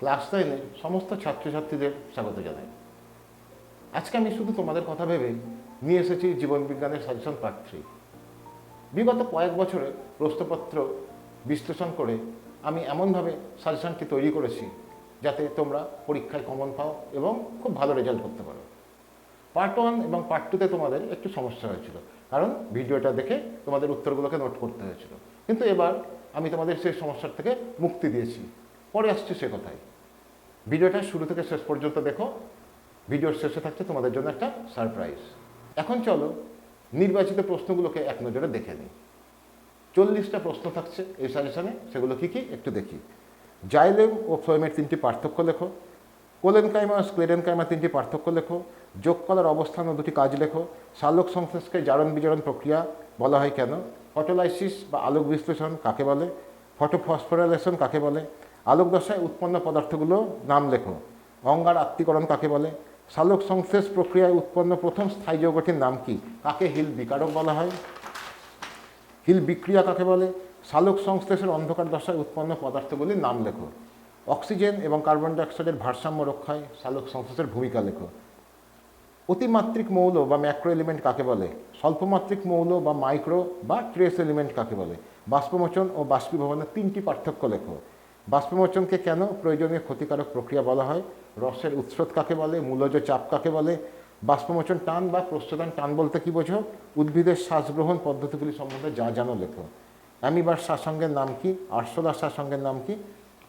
Class নাইনের সমস্ত ছাত্রছাত্রীদের স্বাগত জানাই। আজকে আমি শুধু তোমাদের কথা ভেবে নিয়ে এসেছি জীবন বিজ্ঞানের সাজেশন পার্ট থ্রি বিগত কয়েক বছরে প্রশ্নপত্র বিশ্লেষণ করে আমি এমনভাবে সাজেশনটি তৈরি করেছি যাতে তোমরা পরীক্ষায় কমন পাও এবং খুব ভালো রেজাল্ট করতে পারো। পার্ট ওয়ান এবং পার্ট টুতে তোমাদের একটু সমস্যা হয়েছিল, কারণ ভিডিওটা দেখে তোমাদের উত্তরগুলোকে নোট করতে হয়েছিল। কিন্তু এবার আমি তোমাদের সেই সমস্যার থেকে মুক্তি দিয়েছি। পরে আসছি সে কথায় ভিডিওটা শুরু থেকে শেষ পর্যন্ত দেখো। ভিডিওর শেষে থাকছে তোমাদের জন্য একটা সারপ্রাইজ এখন চলো, নির্বাচিত প্রশ্নগুলোকে এক নজরে দেখে নিই। চল্লিশটা প্রশ্ন থাকছে এই সাজেশনে সেগুলো কি কি? একটু দেখি। জাইলেম ও ফ্লোয়েমের তিনটি পার্থক্য লেখো। কোলেনকাইমা ও স্ক্লেরেনকাইমা তিনটি পার্থক্য লেখো। যোগ কলার অবস্থান ও দুটি কাজ লেখো। সালোক সংশ্লেষকে জারণ বিজারণ প্রক্রিয়া বলা হয় কেন? ফটোলাইসিস বা আলোক বিশ্লেষণ কাকে বলে? ফটোফসফোরাইলেশন কাকে বলে? আলোক দশায় উৎপন্ন পদার্থগুলো নাম লেখো। অঙ্গার আত্মীকরণ কাকে বলে? সালোক সংশ্লেষ প্রক্রিয়ায় উৎপন্ন প্রথম স্থায়ী যৌগটির নাম কি? কাকে হিল বিকারক বলা হয়? হিল বিক্রিয়া কাকে বলে? সালোক সংশ্লেষের অন্ধকার দশায় উৎপন্ন পদার্থগুলির নাম লেখো। অক্সিজেন এবং কার্বন ডাইঅক্সাইডের ভারসাম্য রক্ষায় সালোক সংশ্লেষের ভূমিকা লেখো। অতিমাত্রিক মৌল বা ম্যাক্রো এলিমেন্ট কাকে বলে? স্বল্পমাত্রিক মৌল বা মাইক্রো বা ট্রেস এলিমেন্ট কাকে বলে? বাষ্পমোচন ও বাষ্পীভবনের তিনটি পার্থক্য লেখো। বাষ্পমোচনকে কেন প্রয়োজনীয় ক্ষতিকারক প্রক্রিয়া বলা হয়? রসের উৎসত কাকে বলে? মূলজ চাপ কাকে বলে? বাষ্পমোচন টান বা প্রস্তুতান টান বলতে কি বোঝো? উদ্ভিদের শ্বাসগ্রহণ পদ্ধতিগুলি সম্বন্ধে যা জানো লেখো। অ্যামিবার শ্বাসঙ্গের নাম কি? আরশোলার শ্বাসঙ্গের নাম কি?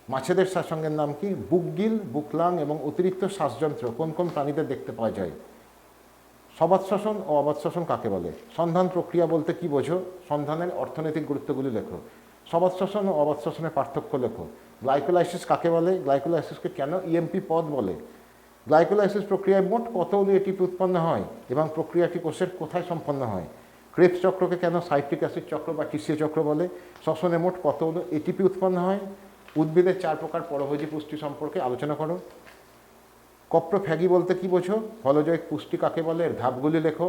মাছেদের শ্বাসঙ্গের নাম কি? বুকগিল বুকলাং এবং অতিরিক্ত শ্বাসযন্ত্র কোন কোন প্রাণীদের দেখতে পাওয়া যায়? সবাদ শাসন ও অবাধ শাসন কাকে বলে? সন্ধান প্রক্রিয়া বলতে কি বোঝো? সন্ধানের অর্থনৈতিক গুরুত্বগুলি লেখো। সবাদ শাসন ও অবাধ শাসনের পার্থক্য লেখো। গ্লাইকোলাইসিস কাকে বলে? গ্লাইকোলাইসিসকে কেন ইএমপি পদ বলে? গ্লাইকোলাইসিস প্রক্রিয়ায় মোট কতগুলি এটিপি উৎপন্ন হয় এবং প্রক্রিয়াটি কোষের কোথায় সম্পন্ন হয়? ক্রেপস চক্রকে কেন সাইট্রিক অ্যাসিড চক্র বা টিসিএ চক্র বলে? শ্বসনে মোট কতগুলো এটিপি উৎপন্ন হয়? উদ্ভিদের চার প্রকার পরভোজী পুষ্টি সম্পর্কে আলোচনা করো। কপ্রোফ্যাগি বলতে কি বোঝো? ফলজৈব পুষ্টি কাকে বলে? এর ধাপগুলি লেখো।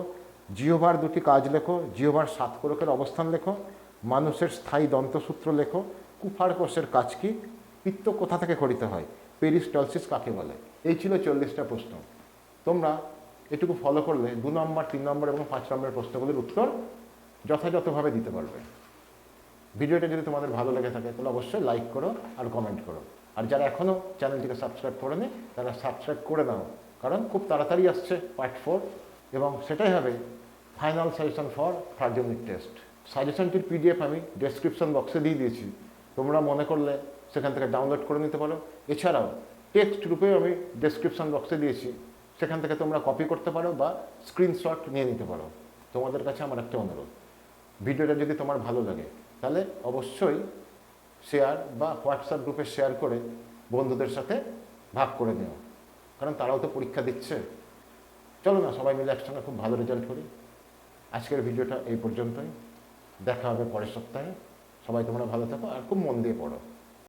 জিওভার দুটি কাজ লেখো। জিওভার সাত কোরকের অবস্থান লেখো। মানুষের স্থায়ী দন্তসূত্র লেখো কুফার কোষের কাজ কি? পিত্ত কোথা থেকে খরিত হয়? পেরিস্টলসিস কাকে বলে? এই ছিল চল্লিশটা প্রশ্ন। তোমরা এটুকু ফলো করলে দু নম্বর, তিন নম্বর এবং পাঁচ নম্বরের প্রশ্নগুলির উত্তর যথাযথভাবে দিতে পারবে। ভিডিওটা যদি তোমাদের ভালো লেগে থাকে, তাহলে অবশ্যই লাইক করো আর কমেন্ট করো। আর যারা এখনও চ্যানেলটিকে সাবস্ক্রাইব করে করেনি, তারা সাবস্ক্রাইব করে নাও, কারণ খুব তাড়াতাড়ি আসছে পার্ট ফোর এবং সেটাই হবে final suggestion for unit test সাজেশনটির PDF আমি ডেসক্রিপশন বক্সে দিয়ে দিয়েছি। তোমরা মনে করলে সেখান থেকে ডাউনলোড করে নিতে পারো। এছাড়াও টেক্সট রূপেও আমি ডেসক্রিপশন বক্সে দিয়েছি। সেখান থেকে তোমরা কপি করতে পারো বা স্ক্রিনশট নিয়ে নিতে পারো। তোমাদের কাছে আমার একটা অনুরোধ। ভিডিওটা যদি তোমার ভালো লাগে, তাহলে অবশ্যই শেয়ার বা হোয়াটসঅ্যাপ গ্রুপে শেয়ার করে বন্ধুদের সাথে ভাগ করে নিও। কারণ তারাও তো পরীক্ষা দিচ্ছে। চলো না, সবাই মিলে একসঙ্গে খুব ভালো রেজাল্ট করি। আজকের ভিডিওটা এই পর্যন্তই। দেখা হবে পরের সপ্তাহে। সবাই তোমরা ভালো থাকো আর খুব মন দিয়ে পড়ো।